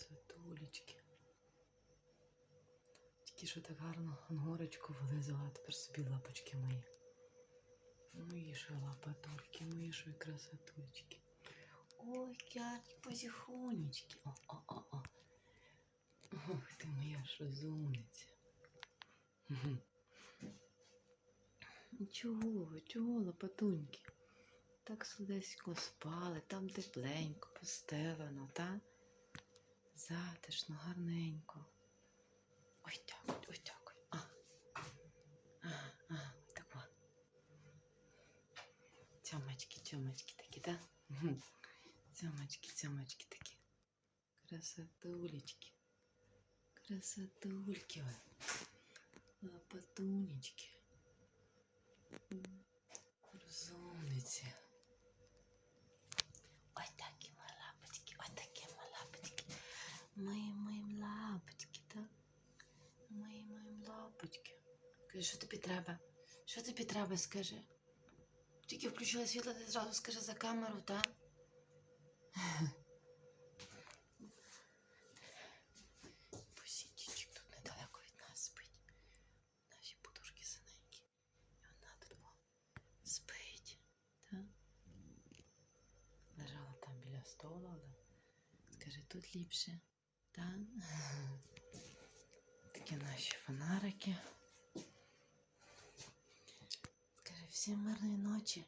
Красотулечки. Тільки що так гарно горочку вилизала, тепер собі лапочки мої. Мої ж лапатульки, мої ж красотулечки. Ой, які позіхонечки. О, о, о, о. Ох, ти моя ж розумниця. Чого чого, лапатуньки? Так сладесько спали, там тепленько, постелено, та? Затишно, гарненько. Ой, дякую, ой, дякую. А. А, а, так о. Цьомочки, цьомочки такі, так? Да? Цьомочки, цьомочки такі. Красотулечки. Красотульки. Лапатунечки. Розумниці. Ось такі мої лапочки, ось такі мої лапочки. Мої мої лапочки, так? Мої мої лапочки. Кажи, що тобі треба? Що тобі треба, скажи? Тільки включила світло, ти зразу скажи за камеру, так? Наші подушки синенькі. І вона тут спить. Так? Лежала там біля столу, але скажи, тут ліпше. Так? Такі наші фонарики. Скажи, всім мирної ночі.